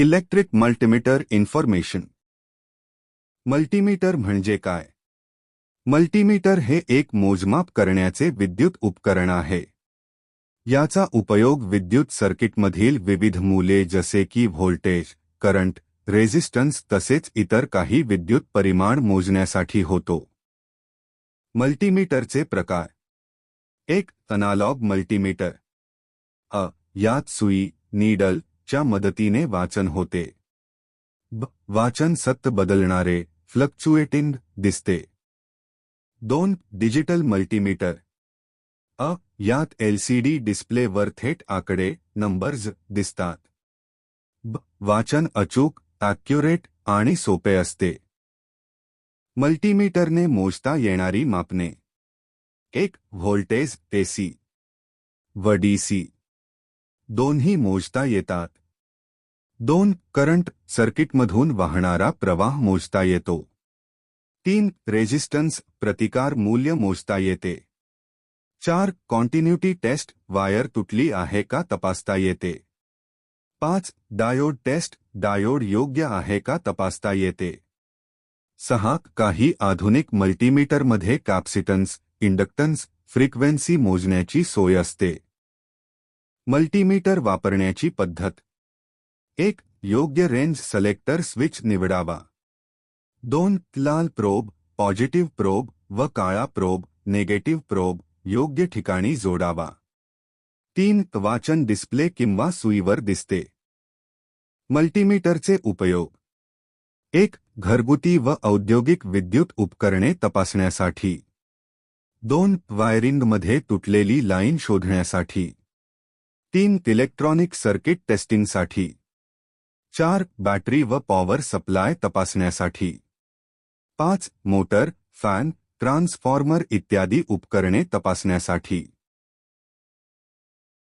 Electric multimeter information. Multimeter म्हणजे काय? Multimeter हे एक मोजमाप करण्याचे विद्युत उपकरण आहे. याचा उपयोग विद्युत सर्किटमधील विविध मूले जसे की व्होल्टेज, करंट, रेझिस्टन्स तसेच इतर काही विद्युत परिमाण मोजण्यासाठी होतो. मल्टीमीटरचे प्रकार. एक अनालॉग मल्टीमीटर. अ, यात सुई, नीडल च्या मदतीने वाचन होते। ब, वाचन सत्त बदलणारे फ्लक्च्युएटिंग दिसते। दोन डिजिटल मल्टीमीटर अ, यात एलसीडी डिस्प्लेवर थेट आकडे नंबर्स दिसतात। ब, वाचन अचूक ॲक्युरेट आणि सोपे असते। मल्टीमीटरने मोजता येणारी मापने। एक व्होल्टेज एसी व डीसी दोन्ही मोजता येतात। दोन करंट सर्किटमधून वाहणारा प्रवाह मोजता येतो. तीन रेझिस्टन्स प्रतिकार मूल्य मोजता येते. चार कॉन्टिन्युटी टेस्ट वायर तुटली आहे का तपासता येते. पाच डायोड टेस्ट डायोड योग्य आहे का तपासता येते. सहा काही आधुनिक मल्टीमीटरमध्ये कॅप्सिटन्स इंडक्टन्स फ्रिक्वेन्सी मोजण्याची सोय असते. मल्टीमीटर वापरण्याची पद्धत. एक योग्य रेंज सिलेक्टर स्विच निवडावा। दोन लाल प्रोब पॉझिटिव्ह प्रोब व काळा प्रोब नेगेटिव्ह प्रोब योग्य ठिकाणी जोडावा. तीन वाचन डिस्प्ले किंवा सुईवर दिसते. मल्टीमीटरचे उपयोग. एक घरगुती व औद्योगिक विद्युत उपकरणे तपासण्यासाठी. दोन वायरिंगमध्ये तुटलेली लाईन शोधण्यासाठी. तीन इलेक्ट्रॉनिक सर्किट टेस्टिंगसाठी चार बैटरी व पॉवर सप्लाय तपास पाँच मोटर फ़ैन ट्रांसफॉर्मर इत्यादि उपकरणे तपासण्यासाठी.